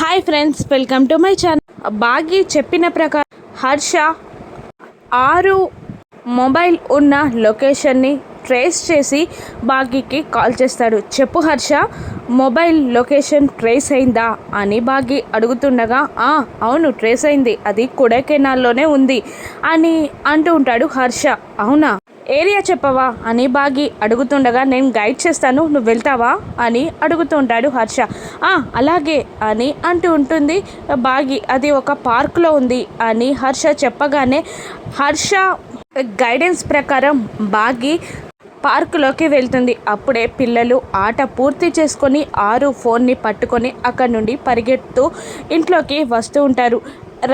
Hi friends welcome to my channel బాగి చెప్పిన ప్రకారం హర్ష ఆరు మొబైల్ ఉన్న లొకేషన్ని ట్రేస్ చేసి బాగీకి కాల్ చేస్తాడు. చెప్పు హర్ష మొబైల్ లొకేషన్ ట్రేస్ అయిందా? అని బాగి అడుగుతుండగా "ఆ, అవును ట్రేస్ అయింది. అది కొడైకెనాల్లోనే ఉంది అని అంటూ ఉంటాడు హర్ష. అవునా? ఏరియా చెప్పవా? అని బాగి అడుగుతుండగా నేను గైడ్ చేస్తాను. నువ్వు వెళ్తావా? అని అడుగుతుంటాడు హర్ష. "ఆ, అలాగే అని అంటూ ఉంటుంది బాగి. అది ఒక పార్క్లో ఉంది అని హర్ష చెప్పగానే హర్ష గైడెన్స్ ప్రకారం బాగి పార్కులోకి వెళ్తుంది. అప్పుడే పిల్లలు ఆట పూర్తి చేసుకొని ఆరు ఫోన్ని పట్టుకొని అక్కడి నుండి పరిగెడుతూ ఇంట్లోకి వస్తూ ఉంటారు.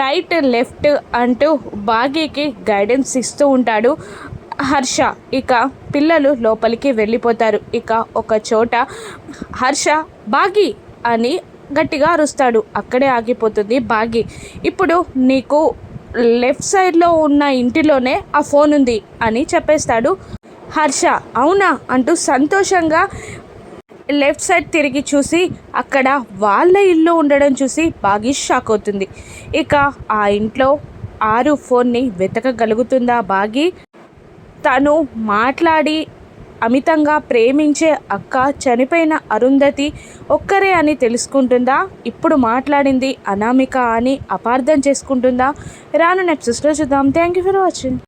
రైట్ లెఫ్ట్ అంటూ బాగీకి గైడెన్స్ ఇస్తూ ఉంటాడు హర్ష. ఇక పిల్లలు లోపలికి వెళ్ళిపోతారు. ఇక ఒక చోట హర్ష బాగి అని గట్టిగా అరుస్తాడు. అక్కడే ఆగిపోతుంది బాగి. ఇప్పుడు నీకు లెఫ్ట్ సైడ్లో ఉన్న ఇంటిలోనే ఆ ఫోన్ ఉంది అని చెప్పేస్తాడు హర్ష అవునా? అంటూ సంతోషంగా లెఫ్ట్ సైడ్ తిరిగి చూసి అక్కడ వాళ్ళ ఇల్లు ఉండడం చూసి బాగా షాక్ అవుతుంది. ఇక ఆ ఇంట్లో ఆరు ఫోన్ని వెతకగలుగుతుందా బాగి తను మాట్లాడి అమితంగా ప్రేమించే అక్క చనిపోయిన అరుంధతి ఒక్కరే అని తెలుసుకుంటుందా? ఇప్పుడు మాట్లాడింది అనామిక అని అపార్థం చేసుకుంటుందా? రాను నెప్సెస్లో చూద్దాం. Thank you for watching